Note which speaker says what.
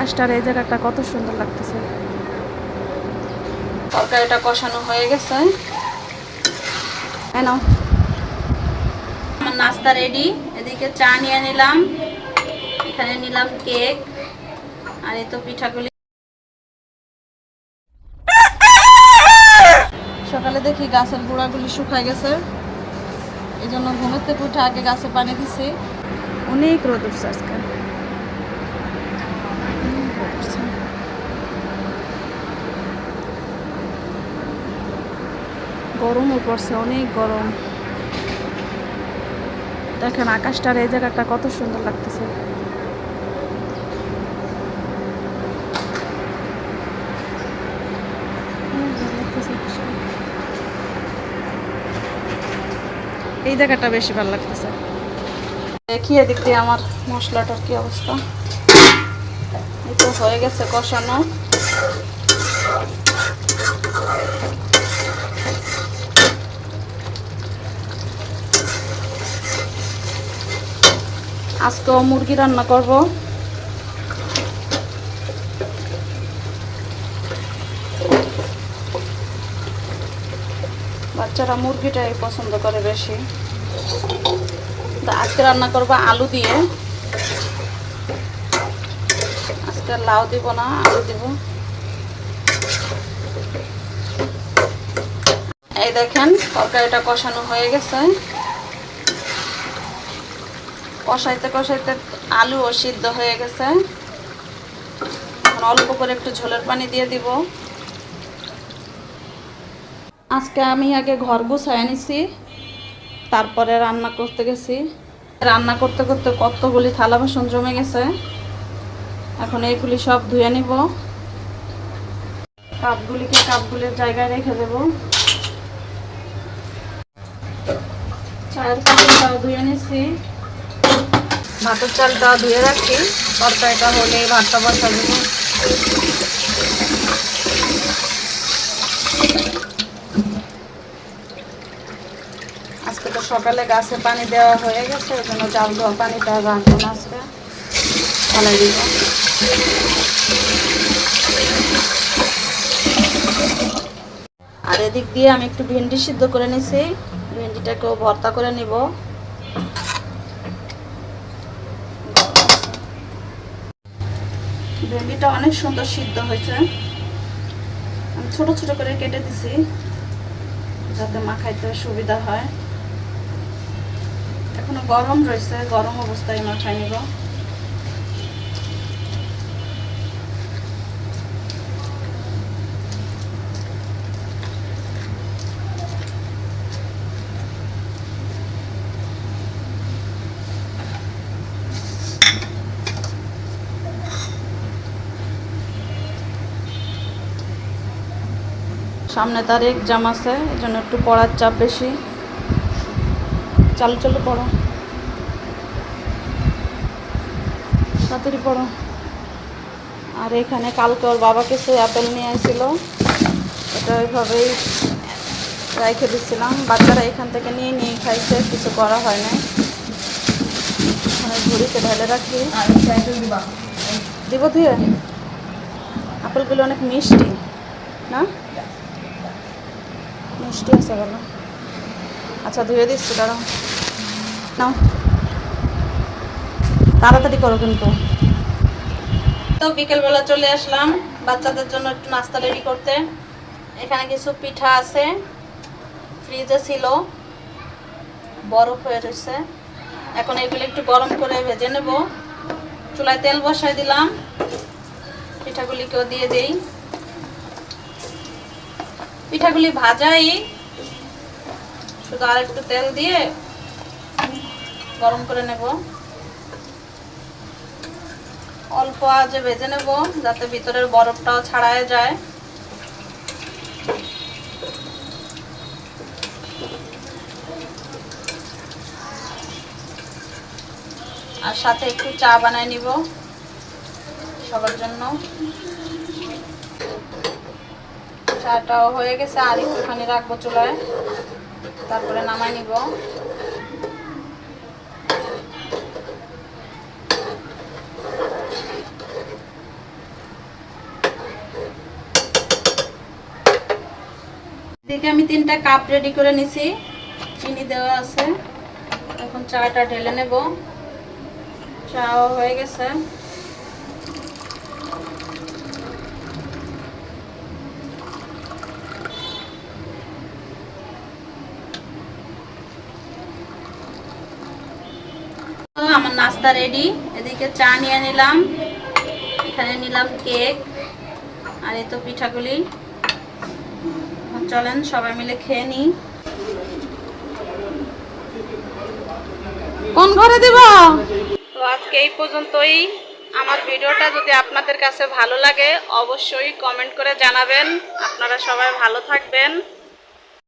Speaker 1: আকাশটার এই জায়গাটা কত সুন্দর লাগতেছে। তরকারিটা কষানো হয়ে গেছে। কেন আমার নাস্তা রেডি এদিকে চা নিয়ে নিলাম। এখানে নিলাম কেক আর এই তো পিঠাগুলি। সকালে দেখি গাছের গোড়াগুলি শুকায় গেছে। এই জন্য ঘুমের থেকে উঠে আগে গাছে পানি দিছি। অনেক রোদ উঠছে আজকে। রোদ গরমও পড়ছে, অনেক গরম। দেখেন আকাশটার এই জায়গাটা কত সুন্দর লাগতেছে। এই জায়গাটা বেশি ভালো লাগতেছে। দেখি এদিক দিয়ে আমার মশলাটার কি অবস্থা। তো হয়ে গেছে কষানো। আজকেও মুরগি রান্না করব। বাচ্চারা মুরগিটাই পছন্দ করে বেশি। আজকে রান্না করব আলু দিয়ে। আজকে লাউ দিব না, আলু দিব। এই দেখেন, তরকারিটা কষানো হয়ে গেছে। কষাইতে কষাইতে আলুও সিদ্ধ হয়ে গেছে। অল্প করে একটু ঝোলের পানি দিয়ে দিব। আজকে আমি আগে ঘর গুছাই নিছি, তারপরে রান্না করতে গেছি। রান্না করতে করতে কতগুলি থালা বাসন জমে গেছে। এখন এইগুলি সব ধুয়ে নিব। কাপগুলিকে কাপগুলির জায়গায় রেখে দেব। চায়ের কাপড়টাও ধুয়ে নিছি ভাতের চালটা ধুয়ে রাখি তরকারিটা হলে ভাতটা বসা দেবো। আজকে তো সকালে গাছে পানি দেওয়া হয়ে গেছে ওই জন্য জাল ধোয়া পানিটা রাখব না আজকে। ফেলাই দিব। আর এদিক দিয়ে আমি একটু ভেন্ডি সিদ্ধ করে নিছি। ভেন্ডিটাকেও ভর্তা করে নিব। ভেন্ডিটা অনেক সুন্দর সিদ্ধ হয়েছে। আমি ছোট ছোট করে কেটে দিছি, যাতে মাখাইতে সুবিধা হয়। এখনও গরম রয়েছে, গরম অবস্থায় মাখাই নিব। সামনে তার এক্সাম আছে, এই জন্য একটু পড়ার চাপ বেশি। চালু চালু পড়ো। তাড়াতাড়ি পড়ো। আর এখানে কালকে ওর বাবা কিছু অ্যাপেল নিয়ে আসছিল এটা ওইভাবেই রেখে দিচ্ছিলাম বাচ্চারা এখান থেকে নিয়ে নিয়ে খাইছে, কিছু করা হয় না ঝুড়িতে ঢেলে রাখি। দিব ধুয়ে? আপেলগুলো অনেক মিষ্টি, না? মিষ্টি আছে বলো আচ্ছা ধুয়ে দিচ্ছি, দাঁড়াও। নাও। তাড়াতাড়ি করো কিন্তু। তো বিকেলবেলা চলে আসলাম, বাচ্চাদের জন্য একটু নাস্তা রেডি করতে। এখানে কিছু পিঠা আছে, ফ্রিজে ছিল, বরফ হয়ে রয়েছে। এখন এগুলো একটু গরম করে ভেজে নেব। চুলায় তেল বসাই দিলাম, পিঠাগুলিকেও দিয়ে দেই। পিঠাগুলি ভাজাই। শুধু আর একটু তেল দিয়ে গরম করে নেব। অল্প আজে ভেজে নেব যাতে ভিতরের বরফটাও ছাড়ায় যায়। আর সাথে একটু চা বানায় নিব সবার জন্য। চাটাও হয়ে গেছে, আর একটুখানি রাখব চুলায়। তারপরে নামাই নিব। এদিকে আমি তিনটা কাপ রেডি করে নিছি। চিনি দেওয়া আছে। এখন চাটা ঢেলে নেব। চাও হয়ে গেছে। আমার নাস্তা রেডি এদিকে চা নিয়ে নিলাম। এখানে নিলাম কেক আর এই তো পিঠাগুলি। চলেন সবাই মিলে খেয়ে নিই। কোন ঘরে দিব? তো আজকে এই পর্যন্তই। আমার ভিডিওটা যদি আপনাদের কাছে ভালো লাগে, অবশ্যই কমেন্ট করে জানাবেন। আপনারা সবাই ভালো থাকবেন।